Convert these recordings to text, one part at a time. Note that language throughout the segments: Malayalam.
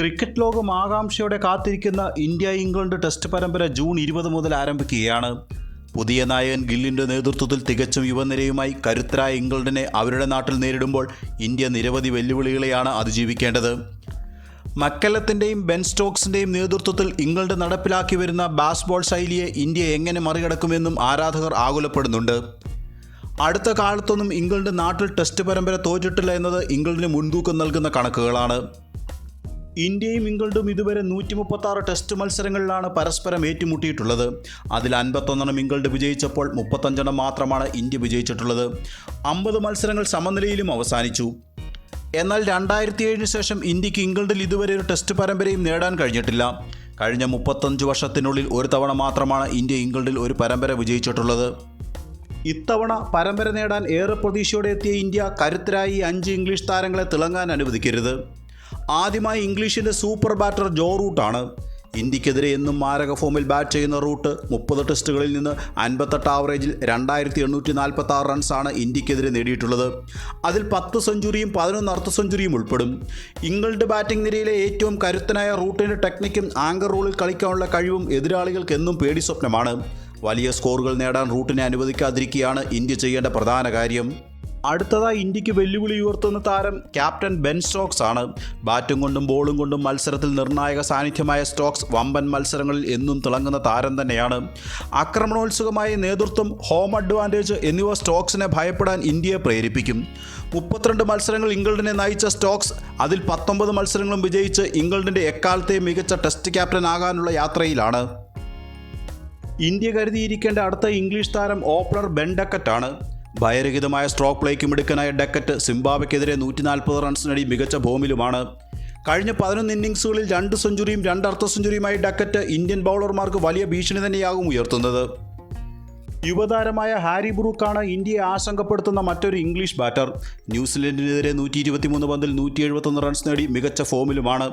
ക്രിക്കറ്റ് ലോകം ആകാംക്ഷയോടെ കാത്തിരിക്കുന്ന ഇന്ത്യ ഇംഗ്ലണ്ട് ടെസ്റ്റ് പരമ്പര ജൂൺ ഇരുപത് മുതൽ ആരംഭിക്കുകയാണ്. പുതിയ നായകൻ ഗില്ലിന്റെ നേതൃത്വത്തിൽ തികച്ചും യുവനിരയുമായി കരുത്തരായ ഇംഗ്ലണ്ടിനെ അവരുടെ നാട്ടിൽ നേരിടുമ്പോൾ ഇന്ത്യ നിരവധി വെല്ലുവിളികളെയാണ് അതിജീവിക്കേണ്ടത്. മക്കല്ലത്തിന്റെയും ബെൻ സ്റ്റോക്സിന്റെയും നേതൃത്വത്തിൽ ഇംഗ്ലണ്ട് നടപ്പിലാക്കി വരുന്ന ബാസ്ബോൾ ശൈലിയെ ഇന്ത്യ എങ്ങനെ മറികടക്കുമെന്നും ആരാധകർ ആകുലപ്പെടുന്നുണ്ട്. അടുത്ത കാലത്തൊന്നും ഇംഗ്ലണ്ട് നാട്ടിൽ ടെസ്റ്റ് പരമ്പര തോറ്റിട്ടില്ല എന്നത് ഇംഗ്ലണ്ടിന് മുൻതൂക്കം നൽകുന്ന കണക്കുകളാണ്. ഇന്ത്യയും ഇംഗ്ലണ്ടും ഇതുവരെ നൂറ്റി മുപ്പത്തി ആറ് ടെസ്റ്റ് മത്സരങ്ങളിലാണ് പരസ്പരം ഏറ്റുമുട്ടിയിട്ടുള്ളത്. അതിൽ അൻപത്തൊന്നെണ്ണം ഇംഗ്ലണ്ട് വിജയിച്ചപ്പോൾ മുപ്പത്തഞ്ചെണ്ണം മാത്രമാണ് ഇന്ത്യ വിജയിച്ചിട്ടുള്ളത്. അമ്പത് മത്സരങ്ങൾ സമനിലയിലും അവസാനിച്ചു. എന്നാൽ രണ്ടായിരത്തി ഏഴിന് ശേഷം ഇന്ത്യയ്ക്ക് ഇംഗ്ലണ്ടിൽ ഇതുവരെ ഒരു ടെസ്റ്റ് പരമ്പരയും നേടാൻ കഴിഞ്ഞിട്ടില്ല. കഴിഞ്ഞ മുപ്പത്തഞ്ച് വർഷത്തിനുള്ളിൽ ഒരു തവണ മാത്രമാണ് ഇന്ത്യ ഇംഗ്ലണ്ടിൽ ഒരു പരമ്പര വിജയിച്ചിട്ടുള്ളത്. ഇത്തവണ പരമ്പര നേടാൻ ഏറെ പ്രതീക്ഷയോടെ എത്തിയ ഇന്ത്യ കരുത്തരായി അഞ്ച് ഇംഗ്ലീഷ് താരങ്ങളെ തിളങ്ങാൻ അനുവദിക്കരുത്. ആദ്യമായി ഇംഗ്ലീഷിന്റെ സൂപ്പർ ബാറ്റർ ജോ റൂട്ടാണ്. ഇന്ത്യക്കെതിരെ എന്നും മാരക ഫോമിൽ ബാറ്റ് ചെയ്യുന്ന റൂട്ട് മുപ്പത് ടെസ്റ്റുകളിൽ നിന്ന് അൻപത്തെട്ട് ആവറേജിൽ രണ്ടായിരത്തി എണ്ണൂറ്റി നാൽപ്പത്തി ആറ് റൺസാണ് ഇന്ത്യക്കെതിരെ നേടിയിട്ടുള്ളത്. അതിൽ പത്ത് സെഞ്ചുറിയും പതിനൊന്ന് അർദ്ധ സെഞ്ചുറിയും ഉൾപ്പെടും. ഇംഗ്ലണ്ട് ബാറ്റിംഗ് നിരയിലെ ഏറ്റവും കരുത്തനായ റൂട്ടിന്റെ ടെക്നിക്കും ആങ്കർ റോളിൽ കളിക്കാനുള്ള കഴിവും എതിരാളികൾക്ക് എന്നും പേടി സ്വപ്നമാണ്. വലിയ സ്കോറുകൾ നേടാൻ റൂട്ടിനെ അനുവദിക്കാതിരിക്കുകയാണ് ഇന്ത്യ ചെയ്യേണ്ട പ്രധാന കാര്യം. അടുത്തതായി ഇന്ത്യയ്ക്ക് വെല്ലുവിളി ഉയർത്തുന്ന താരം ക്യാപ്റ്റൻ ബെൻ സ്റ്റോക്സ് ആണ്. ബാറ്റും കൊണ്ടും ബോളും കൊണ്ടും മത്സരത്തിൽ നിർണായക സാന്നിധ്യമായ സ്റ്റോക്സ് വമ്പൻ മത്സരങ്ങളിൽ എന്നും തിളങ്ങുന്ന താരം തന്നെയാണ്. ആക്രമണോത്സുകമായ നേതൃത്വം ഹോം അഡ്വാന്റേജ് എന്നിവ സ്റ്റോക്സിനെ ഭയപ്പെടാൻ ഇന്ത്യയെ പ്രേരിപ്പിക്കും. മുപ്പത്തിരണ്ട് മത്സരങ്ങൾ ഇംഗ്ലണ്ടിനെ നയിച്ച സ്റ്റോക്സ് അതിൽ പത്തൊമ്പത് മത്സരങ്ങളും വിജയിച്ച് ഇംഗ്ലണ്ടിന്റെ എക്കാലത്തെയും മികച്ച ടെസ്റ്റ് ക്യാപ്റ്റൻ ആകാനുള്ള യാത്രയിലാണ്. ഇന്ത്യ കരുതിയിരിക്കേണ്ട അടുത്ത ഇംഗ്ലീഷ് താരം ഓപ്പണർ ബെൻ ഡക്കറ്റാണ്. ഭയരഹിതമായ സ്ട്രോക്ക് പ്ലേക്ക് മിടുക്കനായ ഡക്കറ്റ് സിംബാബയ്ക്കെതിരെ നൂറ്റി നാൽപ്പത് റൺസ് നേടി മികച്ച ഫോമിലുമാണ് കഴിഞ്ഞ പതിനൊന്ന് ഇന്നിംഗ്സുകളിൽ രണ്ട് സെഞ്ചുറിയും രണ്ട് അർദ്ധ സെഞ്ചുറിയുമായി ഡക്കറ്റ് ഇന്ത്യൻ ബൗളർമാർക്ക് വലിയ ഭീഷണി തന്നെയാകും ഉയർത്തുന്നത്. യുവതാരമായ ഹാരി ബ്രൂക്കാണ് ഇന്ത്യയെ ആശങ്കപ്പെടുത്തുന്ന മറ്റൊരു ഇംഗ്ലീഷ് ബാറ്റർ. ന്യൂസിലൻഡിനെതിരെ നൂറ്റി ഇരുപത്തിമൂന്ന് പന്തിൽ നൂറ്റി എഴുപത്തൊന്ന് റൺസ് നേടി മികച്ച ഫോമിലുമാണ്.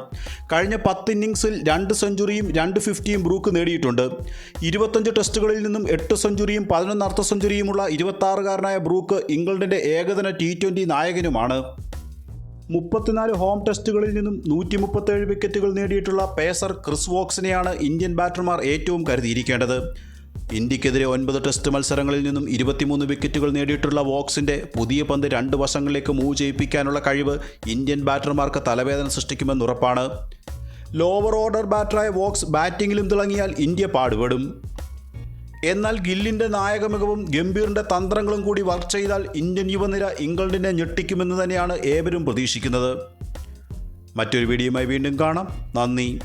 കഴിഞ്ഞ പത്ത് ഇന്നിംഗ്സിൽ രണ്ട് സെഞ്ചുറിയും രണ്ട് ഫിഫ്റ്റിയും ബ്രൂക്ക് നേടിയിട്ടുണ്ട്. ഇരുപത്തഞ്ച് ടെസ്റ്റുകളിൽ നിന്നും എട്ട് സെഞ്ചുറിയും പതിനൊന്ന് അർദ്ധ സെഞ്ചുറിയുമുള്ള ഇരുപത്താറുകാരനായ ബ്രൂക്ക് ഇംഗ്ലണ്ടിന്റെ ഏകദിന ടി ട്വന്റി നായകനുമാണ്. മുപ്പത്തിനാല് ഹോം ടെസ്റ്റുകളിൽ നിന്നും നൂറ്റി മുപ്പത്തേഴ് വിക്കറ്റുകൾ നേടിയിട്ടുള്ള പേസർ ക്രിസ് വോക്സിനെയാണ് ഇന്ത്യൻ ബാറ്റർമാർ ഏറ്റവും കരുതിയിരിക്കേണ്ടത്. ഇന്ത്യക്കെതിരെ ഒൻപത് ടെസ്റ്റ് മത്സരങ്ങളിൽ നിന്നും ഇരുപത്തിമൂന്ന് വിക്കറ്റുകൾ നേടിയിട്ടുള്ള വോക്സിന്റെ പുതിയ പന്ത് രണ്ട് വശങ്ങളിലേക്ക് മൂവ് ചെയ്യിപ്പിക്കാനുള്ള കഴിവ് ഇന്ത്യൻ ബാറ്റർമാർക്ക് തലവേദന സൃഷ്ടിക്കുമെന്ന് ഉറപ്പാണ്. ലോവർ ഓർഡർ ബാറ്ററായ വോക്സ് ബാറ്റിംഗിലും തിളങ്ങിയാൽ ഇന്ത്യ പാടുപെടും. എന്നാൽ ഗില്ലിന്റെ നായക മികവും ഗംഭീറിന്റെ തന്ത്രങ്ങളും കൂടി വർക്ക് ചെയ്താൽ ഇന്ത്യൻ യുവനിര ഇംഗ്ലണ്ടിനെ ഞെട്ടിക്കുമെന്ന് തന്നെയാണ് ഏവരും പ്രതീക്ഷിക്കുന്നത്. മറ്റൊരു വീഡിയോയുമായി വീണ്ടും കാണാം. നന്ദി.